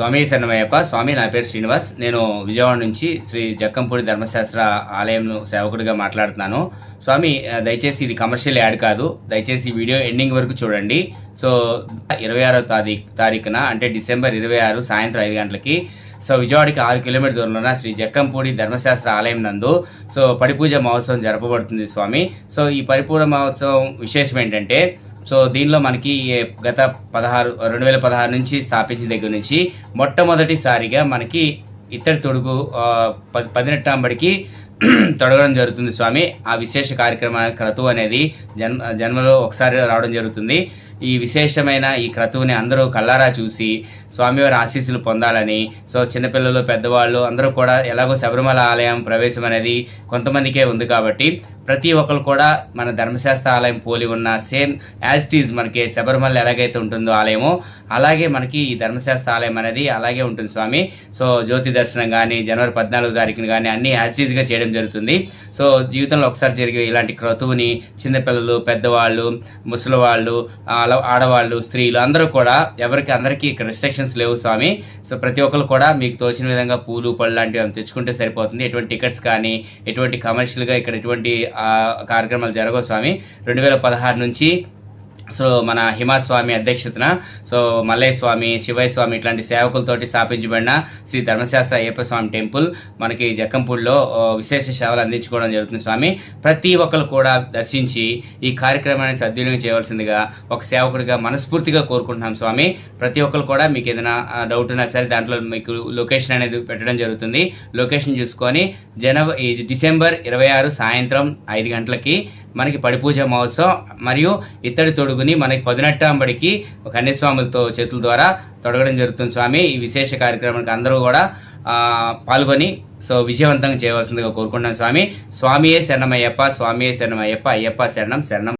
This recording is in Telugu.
స్వామి శరణమయ్యప్ప స్వామి నా పేరు శ్రీనివాస్. నేను విజయవాడ నుంచి శ్రీ జక్కంపూడి ధర్మశాస్త్ర ఆలయం సేవకుడిగా మాట్లాడుతున్నాను. స్వామి దయచేసి ఇది కమర్షియల్ యాడ్ కాదు. దయచేసి వీడియో ఎండింగ్ వరకు చూడండి. సో ఇరవై ఆరో తారీఖు తారీఖున అంటే డిసెంబర్ ఇరవై ఆరు సాయంత్రం ఐదు గంటలకి సో విజయవాడకి ఆరు కిలోమీటర్ దూరంలో ఉన్న శ్రీ జక్కంపూడి ధర్మశాస్త్ర ఆలయం నందు సో పడిపూజ మహోత్సవం జరపబడుతుంది స్వామి. సో ఈ పరిపూజ మహోత్సవం విశేషం ఏంటంటే సో దీనిలో మనకి గత పదహారు రెండు వేల పదహారు నుంచి స్థాపించిన దగ్గర నుంచి మొట్టమొదటిసారిగా మనకి ఇత్తడి తొడుగు పది పదినెట్టాంబడికి తొడగడం జరుగుతుంది స్వామి. ఆ విశేష కార్యక్రమ క్రతువు అనేది జన్మ జన్మలో ఒకసారి రావడం జరుగుతుంది. ఈ విశేషమైన ఈ క్రతువుని అందరూ కల్లారా చూసి స్వామివారి ఆశీస్సులు పొందాలని సో చిన్నపిల్లలు పెద్దవాళ్ళు అందరూ కూడా ఎలాగో శబరిమల ఆలయం ప్రవేశం అనేది కొంతమందికే ఉంది కాబట్టి ప్రతి ఒక్కరు కూడా మన ధర్మశాస్త్ర ఆలయం పోలి ఉన్న సేమ్ యాజ్ టీజ్ మనకి శబరిమల ఎలాగైతే ఉంటుందో ఆలయమో అలాగే మనకి ఈ ధర్మశాస్త్ర ఆలయం అనేది అలాగే ఉంటుంది స్వామి. సో జ్యోతి దర్శనం కానీ జనవరి పద్నాలుగు తారీఖున కానీ అన్ని యాజ్ టీజ్గా చేయడం జరుగుతుంది. సో జీవితంలో ఒకసారి జరిగే ఇలాంటి క్రతువుని చిన్నపిల్లలు పెద్దవాళ్ళు ముసలి వాళ్ళు ఆడవాళ్ళు స్త్రీలు అందరూ కూడా ఎవరికి అందరికీ ఇక్కడ రిస్ట్రిక్షన్స్ లేవు స్వామి. సో ప్రతి ఒక్కరు కూడా మీకు తోచిన విధంగా పూలు పళ్ళు లాంటివి తెచ్చుకుంటే సరిపోతుంది. ఎటువంటి టికెట్స్ కానీ ఎటువంటి కమర్షియల్గా ఇక్కడ ఎటువంటి కార్యక్రమాలు జరగవు స్వామి. రెండు వేల పదహారు నుంచి సో మన హిమాస్వామి అధ్యక్షతన సో మల్లయ్య స్వామి శివయ్య స్వామి ఇట్లాంటి సేవకులతోటి స్థాపించబడిన శ్రీ ధర్మశాస్త్ర అయ్యప్ప స్వామి టెంపుల్ మనకి జక్కంపూడిలో విశేష సేవలు అందించుకోవడం జరుగుతుంది స్వామి. ప్రతి ఒక్కరు కూడా దర్శించి ఈ కార్యక్రమాన్ని సద్వినియోగం చేయవలసిందిగా ఒక సేవకుడిగా మనస్ఫూర్తిగా కోరుకుంటున్నాం స్వామి. ప్రతి ఒక్కరు కూడా మీకు ఏదైనా డౌట్ ఉన్నా సరే దాంట్లో మీకు లొకేషన్ అనేది పెట్టడం జరుగుతుంది. లొకేషన్ చూసుకొని జనవరి డిసెంబర్ ఇరవై ఆరు సాయంత్రం ఐదు గంటలకి మనకి పడిపూజ మహోత్సవం మరియు ఇత్తడి తొడుగుని మనకి పదినెట్టాంబడికి కన్యస్వాములతో చేతుల ద్వారా తొడగడం జరుగుతుంది స్వామి. ఈ విశేష కార్యక్రమానికి అందరూ కూడా ఆ, పాల్గొని సో విజయవంతంగా చేయవలసిందిగా కోరుకుంటున్నాను స్వామి. స్వామియే శరణమయ్యప్ప స్వామియే శరణమయ్యప్ప అయ్యప్ప శరణం శరణం